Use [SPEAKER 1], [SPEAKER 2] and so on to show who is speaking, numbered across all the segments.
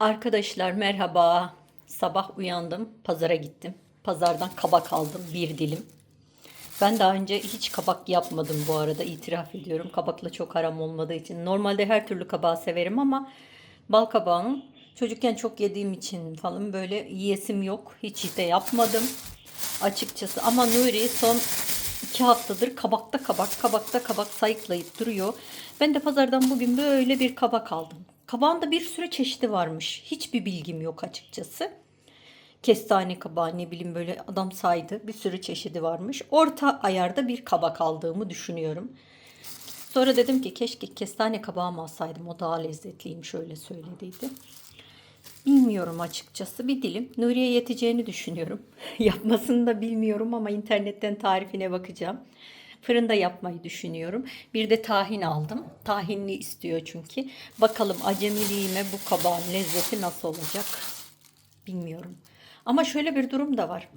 [SPEAKER 1] Arkadaşlar merhaba. Sabah uyandım, pazara gittim. Pazardan kabak aldım bir dilim. Ben daha önce hiç kabak yapmadım bu arada itiraf ediyorum. Kabakla çok aram olmadığı için. Normalde her türlü kabağı severim ama bal kabağının çocukken çok yediğim için falan böyle yiyesim yok. Hiç de yapmadım açıkçası. Ama Nuri son iki haftadır kabakta kabak, kabakta kabak sayıklayıp duruyor. Ben de pazardan bugün böyle bir kabak aldım. Kabağın da bir sürü çeşidi varmış. Hiçbir bilgim yok açıkçası. Kestane kabağı ne bileyim böyle adam saydı. Bir sürü çeşidi varmış. Orta ayarda bir kabak aldığımı düşünüyorum. Sonra dedim ki keşke kestane kabağı mı alsaydım. O daha lezzetliymiş öyle söylediydi. Bilmiyorum açıkçası. Bir dilim Nuriye yeteceğini düşünüyorum. Yapmasını da bilmiyorum ama internetten tarifine bakacağım. Fırında yapmayı düşünüyorum. Bir de tahin aldım. Tahinli istiyor çünkü. Bakalım acemiliğime bu kabağın lezzeti nasıl olacak? Bilmiyorum. Ama şöyle bir durum da var.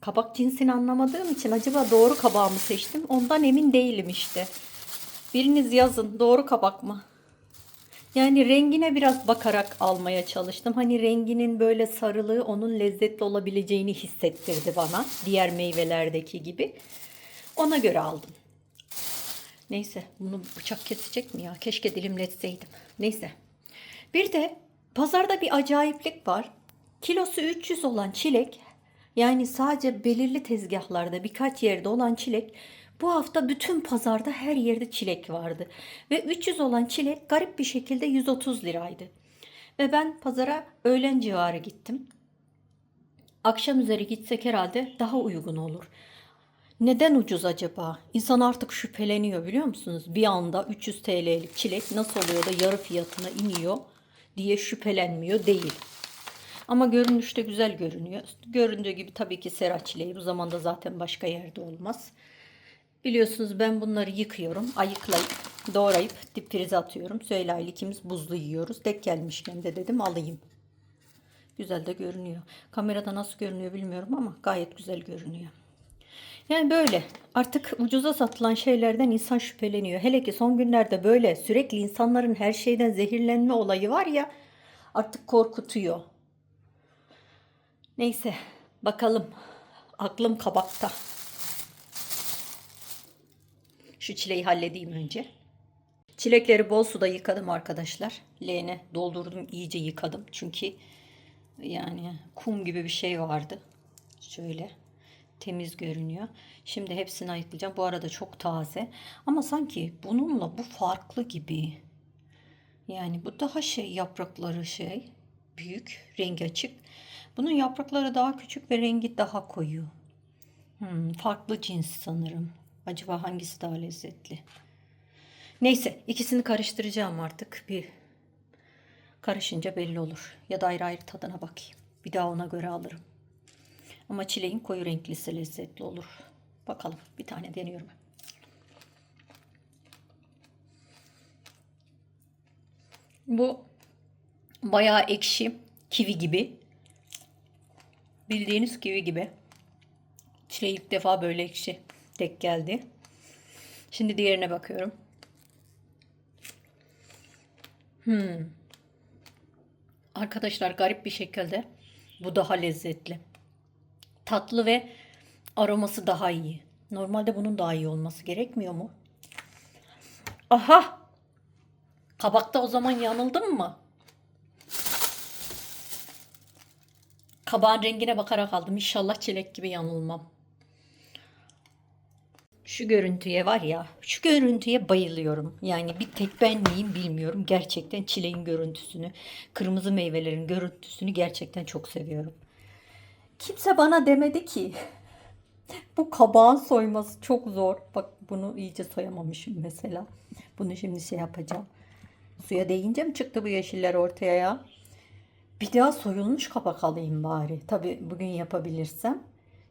[SPEAKER 1] Kabak cinsini anlamadığım için acaba doğru kabağı mı seçtim? Ondan emin değilim işte. Biriniz yazın doğru kabak mı? Yani rengine biraz bakarak almaya çalıştım. Hani renginin böyle sarılığı onun lezzetli olabileceğini hissettirdi bana. Diğer meyvelerdeki gibi. Ona göre aldım. Neyse bunu bıçak kesecek mi ya? Keşke dilimletseydim. Neyse. Bir de pazarda bir acayiplik var. Kilosu 300 olan çilek yani sadece belirli tezgahlarda birkaç yerde olan çilek bu hafta bütün pazarda her yerde çilek vardı. Ve 300 olan çilek garip bir şekilde 130 liraydı. Ve ben pazara öğlen civarı gittim. Akşam üzeri gitsek herhalde daha uygun olur. Neden ucuz acaba? İnsan artık şüpheleniyor biliyor musunuz? Bir anda 300 TL'lik çilek nasıl oluyor da yarı fiyatına iniyor diye şüphelenmiyor değil. Ama görünüşte güzel görünüyor. Göründüğü gibi tabii ki serah çileği bu zamanda zaten başka yerde olmaz. Biliyorsunuz ben bunları yıkıyorum. Ayıklayıp doğrayıp dip prize atıyorum. Süheyla ile ikimiz buzlu yiyoruz. Dek gelmişken de dedim alayım. Güzel de görünüyor. Kamerada nasıl görünüyor bilmiyorum ama gayet güzel görünüyor. Yani böyle artık ucuza satılan şeylerden insan şüpheleniyor. Hele ki son günlerde böyle sürekli insanların her şeyden zehirlenme olayı var ya artık korkutuyor. Neyse bakalım aklım kabakta. Şu çileği halledeyim önce. Çilekleri bol suda yıkadım arkadaşlar. Leğene doldurdum iyice yıkadım. Çünkü yani kum gibi bir şey vardı. Şöyle temiz görünüyor. Şimdi hepsini ayıklayacağım. Bu arada çok taze. Ama sanki bununla bu farklı gibi. Yani bu daha şey yaprakları şey büyük, rengi açık. Bunun yaprakları daha küçük ve rengi daha koyu. Hmm, farklı cins sanırım. Acaba hangisi daha lezzetli? Neyse ikisini karıştıracağım artık. Bir karışınca belli olur. Ya da ayrı ayrı tadına bakayım. Bir daha ona göre alırım. Ama çileğin koyu renklisi lezzetli olur. Bakalım bir tane deniyorum. Bu bayağı ekşi. Kivi gibi. Bildiğiniz kivi gibi. Çileği ilk defa böyle ekşi tek geldi. Şimdi diğerine bakıyorum. Hmm. Arkadaşlar garip bir şekilde bu daha lezzetli. Tatlı ve aroması daha iyi. Normalde bunun daha iyi olması gerekmiyor mu? Aha! Kabakta o zaman yanıldım mı? Kabağın rengine bakarak aldım. İnşallah çilek gibi yanılmam. Şu görüntüye var ya, şu görüntüye bayılıyorum. Yani bir tek ben miyim bilmiyorum. Gerçekten çileğin görüntüsünü, kırmızı meyvelerin görüntüsünü gerçekten çok seviyorum. Kimse bana demedi ki bu kabağın soyması çok zor. Bak bunu iyice soyamamışım mesela. Bunu şimdi şey yapacağım. Suya değince mi çıktı bu yeşiller ortaya ya? Bir daha soyulmuş kabak alayım bari. Tabi bugün yapabilirsem.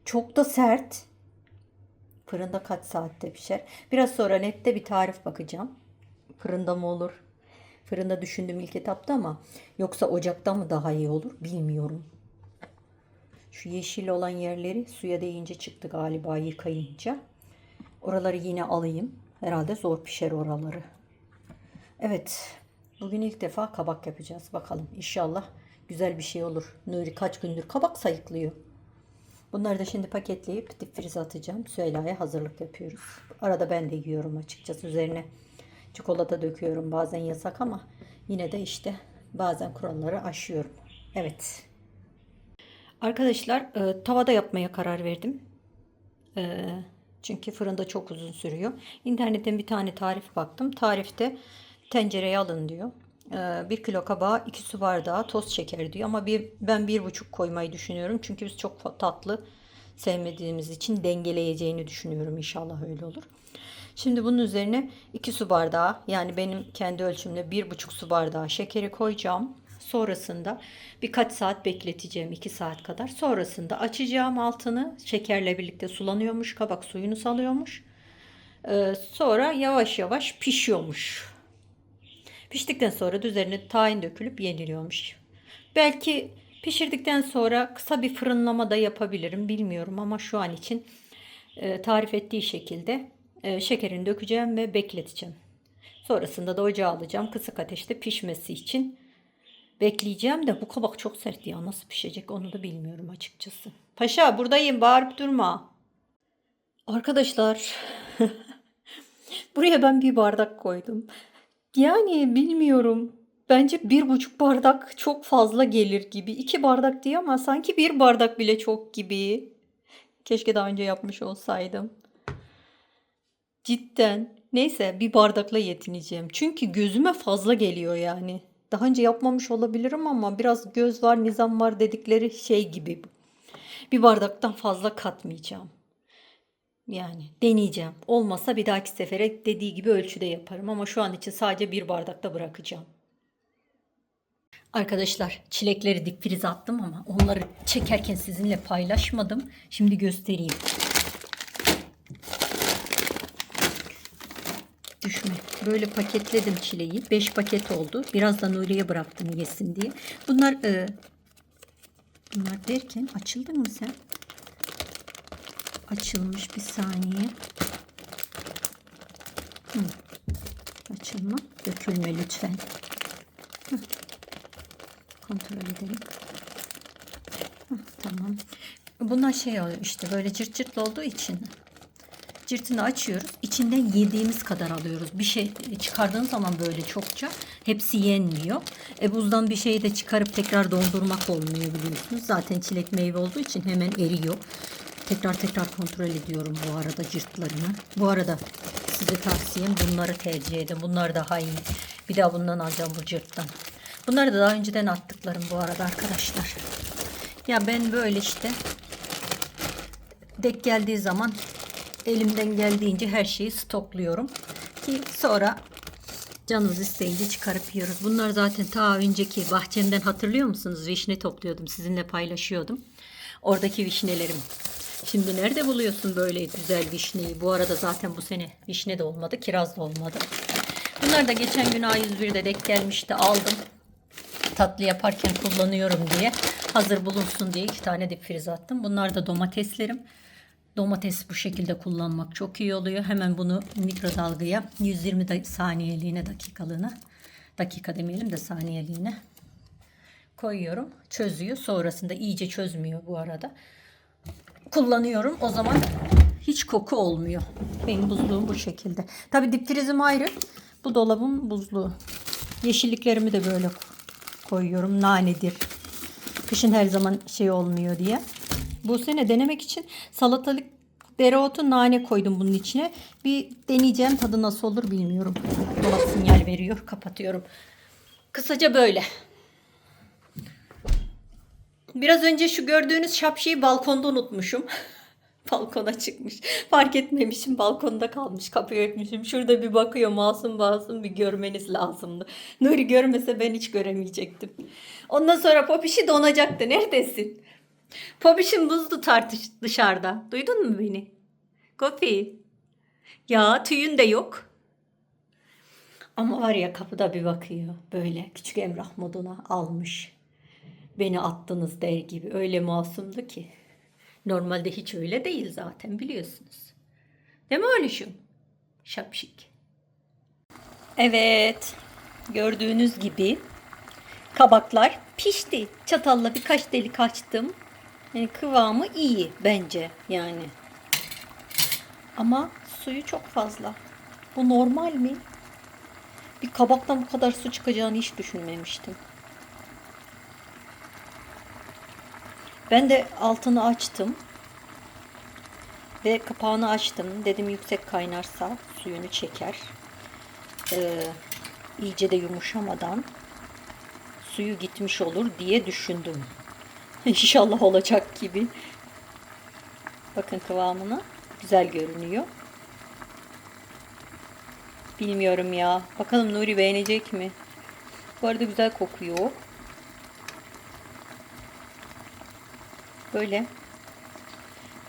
[SPEAKER 1] Çok da sert. Fırında kaç saatte pişer? Biraz sonra nette bir tarif bakacağım. Fırında mı olur? Fırında düşündüm ilk etapta ama yoksa ocakta mı daha iyi olur bilmiyorum. Şu yeşil olan yerleri suya değince çıktı galiba yıkayınca. Oraları yine alayım. Herhalde zor pişer oraları. Evet. Bugün ilk defa kabak yapacağız. Bakalım inşallah güzel bir şey olur. Nuri kaç gündür kabak sayıklıyor. Bunları da şimdi paketleyip dip frize atacağım. Süheyla'ya hazırlık yapıyoruz. Arada ben de yiyorum açıkçası. Üzerine çikolata döküyorum. Bazen yasak ama yine de işte bazen kuralları aşıyorum. Evet. Arkadaşlar e, tavada yapmaya karar verdim. E, çünkü fırında çok uzun sürüyor. İnternetten bir tane tarif baktım. Tarifte tencereye alın diyor. E, bir kilo kabağa iki su bardağı toz şeker diyor. Ama bir, ben bir buçuk koymayı düşünüyorum. Çünkü biz çok tatlı sevmediğimiz için dengeleyeceğini düşünüyorum. İnşallah öyle olur. Şimdi bunun üzerine 2 su bardağı yani benim kendi ölçümle 1,5 su bardağı şekeri koyacağım. Sonrasında birkaç saat bekleteceğim 2 saat kadar. Sonrasında açacağım altını. Şekerle birlikte sulanıyormuş. Kabak suyunu salıyormuş. Ee, sonra yavaş yavaş pişiyormuş. Piştikten sonra da üzerine tahin dökülüp yeniliyormuş. Belki pişirdikten sonra kısa bir fırınlama da yapabilirim bilmiyorum ama şu an için e, tarif ettiği şekilde e, şekerini dökeceğim ve bekleteceğim. Sonrasında da ocağa alacağım kısık ateşte pişmesi için bekleyeceğim de bu kabak çok sert ya nasıl pişecek onu da bilmiyorum açıkçası. Paşa buradayım bağırıp durma. Arkadaşlar buraya ben bir bardak koydum. Yani bilmiyorum. Bence bir buçuk bardak çok fazla gelir gibi. İki bardak diye ama sanki bir bardak bile çok gibi. Keşke daha önce yapmış olsaydım. Cidden. Neyse bir bardakla yetineceğim. Çünkü gözüme fazla geliyor yani. Daha önce yapmamış olabilirim ama biraz göz var, nizam var dedikleri şey gibi. Bir bardaktan fazla katmayacağım. Yani deneyeceğim. Olmasa bir dahaki sefere dediği gibi ölçüde yaparım ama şu an için sadece bir bardakta bırakacağım. Arkadaşlar çilekleri dip frize attım ama onları çekerken sizinle paylaşmadım. Şimdi göstereyim. Düşme. Böyle paketledim çileği. 5 paket oldu. Biraz da Nuri'ye bıraktım yesin diye. Bunlar e, bunlar derken açıldın mı sen? Açılmış bir saniye. Hı. Açılma. Dökülme lütfen. Hı. Kontrol edelim. Hı, tamam. Bunlar şey oluyor işte böyle cırt cırtlı olduğu için cırtını açıyoruz. İçinden yediğimiz kadar alıyoruz. Bir şey çıkardığın zaman böyle çokça hepsi yenmiyor. E buzdan bir şeyi de çıkarıp tekrar dondurmak olmuyor biliyorsunuz. Zaten çilek meyve olduğu için hemen eriyor. Tekrar tekrar kontrol ediyorum bu arada cırtlarını. Bu arada size tavsiyem bunları tercih edin. Bunlar daha iyi. Bir daha bundan alacağım bu cırttan. Bunları da daha önceden attıklarım bu arada arkadaşlar. Ya ben böyle işte dek geldiği zaman elimden geldiğince her şeyi stokluyorum. Ki sonra canımız isteyince çıkarıp yiyoruz. Bunlar zaten ta önceki bahçemden hatırlıyor musunuz? Vişne topluyordum. Sizinle paylaşıyordum. Oradaki vişnelerim. Şimdi nerede buluyorsun böyle güzel vişneyi? Bu arada zaten bu sene vişne de olmadı, kiraz da olmadı. Bunlar da geçen gün A101'de denk gelmişti. Aldım. Tatlı yaparken kullanıyorum diye. Hazır bulunsun diye iki tane dip attım. Bunlar da domateslerim. Domates bu şekilde kullanmak çok iyi oluyor. Hemen bunu mikrodalgaya 120 da- saniyeliğine dakikalığına dakika demeyelim de saniyeliğine koyuyorum. Çözüyor. Sonrasında iyice çözmüyor bu arada. Kullanıyorum. O zaman hiç koku olmuyor. Benim buzluğum bu şekilde. Tabi dip frizim ayrı. Bu dolabım buzluğu. Yeşilliklerimi de böyle koyuyorum. Nanedir. Kışın her zaman şey olmuyor diye. Bu sene denemek için salatalık dereotu nane koydum bunun içine. Bir deneyeceğim tadı nasıl olur bilmiyorum. Dolap sinyal veriyor. Kapatıyorum. Kısaca böyle. Biraz önce şu gördüğünüz şapşıyı balkonda unutmuşum. Balkona çıkmış. Fark etmemişim. Balkonda kalmış. Kapıyı örtmüşüm. Şurada bir bakıyor masum masum bir görmeniz lazımdı. Nuri görmese ben hiç göremeyecektim. Ondan sonra Popiş'i donacaktı. Neredesin? Popiş'in buzlu tartış dışarıda. Duydun mu beni? Kopi. Ya tüyün de yok. Ama var ya kapıda bir bakıyor. Böyle küçük Emrah moduna almış. Beni attınız der gibi. Öyle masumdu ki. Normalde hiç öyle değil zaten biliyorsunuz. Değil mi Oğluşum? Şapşik. Evet. Gördüğünüz gibi kabaklar pişti. Çatalla birkaç delik açtım. Yani kıvamı iyi bence yani. Ama suyu çok fazla. Bu normal mi? Bir kabaktan bu kadar su çıkacağını hiç düşünmemiştim. Ben de altını açtım. Ve kapağını açtım. Dedim yüksek kaynarsa suyunu çeker. Ee, iyice de yumuşamadan suyu gitmiş olur diye düşündüm. İnşallah olacak gibi. Bakın kıvamına güzel görünüyor. Bilmiyorum ya. Bakalım Nuri beğenecek mi? Bu arada güzel kokuyor. Böyle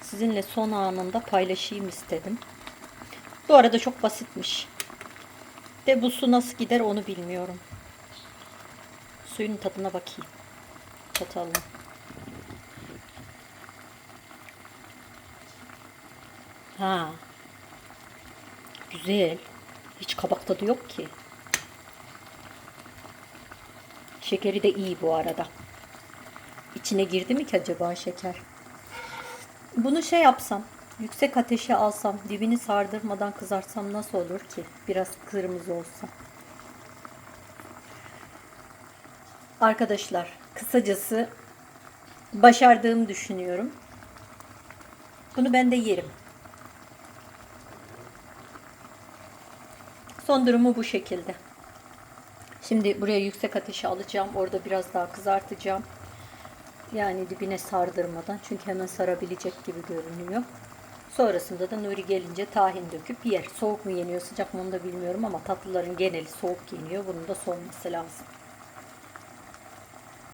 [SPEAKER 1] sizinle son anında paylaşayım istedim. Bu arada çok basitmiş. De bu su nasıl gider onu bilmiyorum. Suyun tadına bakayım. Çatalla. Ha. Güzel. Hiç kabak tadı yok ki. Şekeri de iyi bu arada. İçine girdi mi ki acaba şeker? Bunu şey yapsam, yüksek ateşe alsam, dibini sardırmadan kızartsam nasıl olur ki? Biraz kırmızı olsa. Arkadaşlar, kısacası başardığımı düşünüyorum. Bunu ben de yerim. Son durumu bu şekilde. Şimdi buraya yüksek ateşe alacağım. Orada biraz daha kızartacağım. Yani dibine sardırmadan. Çünkü hemen sarabilecek gibi görünüyor. Sonrasında da Nuri gelince tahin döküp yer. Soğuk mu yeniyor sıcak mı onu da bilmiyorum ama tatlıların geneli soğuk yeniyor. Bunun da soğuması lazım.